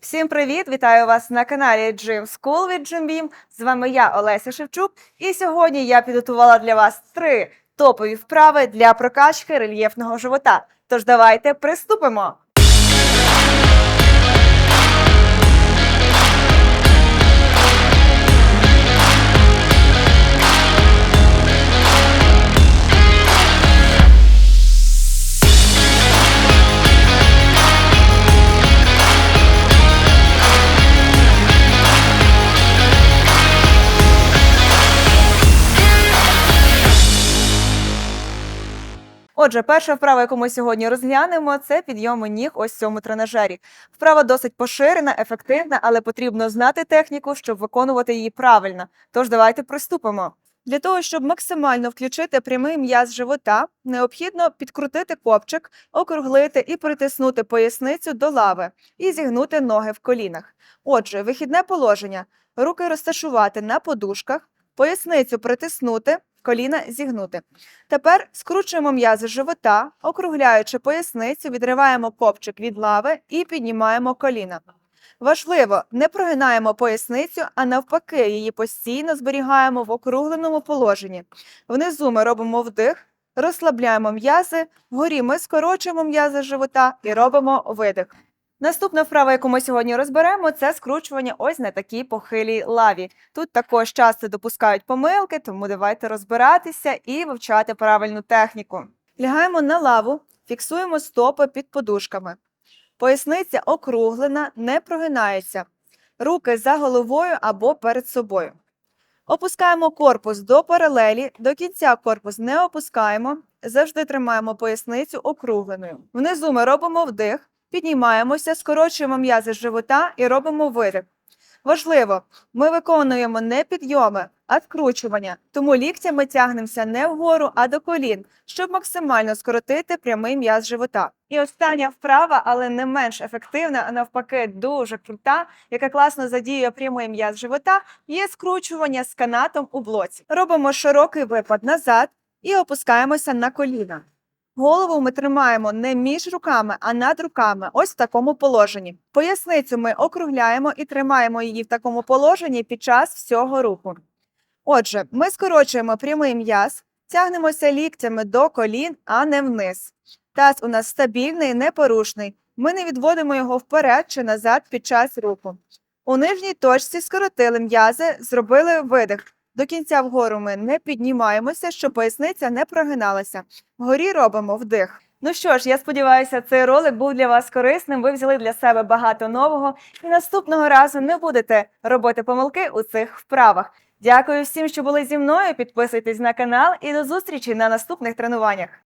Всім привіт! Вітаю вас на каналі Gym School від Gym З вами я, Олеся Шевчук, і сьогодні я підготувала для вас три топові вправи для прокачки рельєфного живота. Тож давайте приступимо. Отже, перша вправа, яку ми сьогодні розглянемо, це підйоми ніг ось в цьому тренажері. Вправа досить поширена, ефективна, але потрібно знати техніку, щоб виконувати її правильно. Тож давайте приступимо. Для того, щоб максимально включити прямий м'яз живота, необхідно підкрутити копчик, округлити і притиснути поясницю до лави і зігнути ноги в колінах. Отже, вихідне положення: руки розташувати на подушках, поясницю притиснути, коліна зігнути. Тепер скручуємо м'язи живота, округляючи поясницю, відриваємо копчик від лави і піднімаємо коліна. Важливо, не прогинаємо поясницю, а навпаки, її постійно зберігаємо в округленому положенні. Внизу ми робимо вдих, розслабляємо м'язи, вгорі ми скорочуємо м'язи живота і робимо видих. Наступна вправа, яку ми сьогодні розберемо, це скручування ось на такій похилій лаві. Тут також часто допускають помилки, тому давайте розбиратися і вивчати правильну техніку. Лягаємо на лаву, фіксуємо стопи під подушками. Поясниця округлена, не прогинається. Руки за головою або перед собою. Опускаємо корпус до паралелі, до кінця корпус не опускаємо, завжди тримаємо поясницю округленою. Внизу ми робимо вдих, піднімаємося, скорочуємо м'язи живота і робимо видих. Важливо, ми виконуємо не підйоми, а скручування, тому ліктями тягнемося не вгору, а до колін, щоб максимально скоротити прямий м'яз живота. І остання вправа, але не менш ефективна, а навпаки, дуже крута, яка класно задіює прямий м'яз живота, є скручування з канатом у блоці. Робимо широкий випад назад і опускаємося на коліна. Голову ми тримаємо не між руками, а над руками, ось в такому положенні. Поясницю ми округляємо і тримаємо її в такому положенні під час всього руху. Отже, ми скорочуємо прямий м'яз, тягнемося ліктями до колін, а не вниз. Таз у нас стабільний, непорушний. Ми не відводимо його вперед чи назад під час руху. У нижній точці скоротили м'язи, зробили видих. До кінця вгору ми не піднімаємося, щоб поясниця не прогиналася. Вгорі робимо вдих. Ну що ж, я сподіваюся, цей ролик був для вас корисним. Ви взяли для себе багато нового і наступного разу не будете робити помилки у цих вправах. Дякую всім, що були зі мною. Підписуйтесь на канал і до зустрічі на наступних тренуваннях.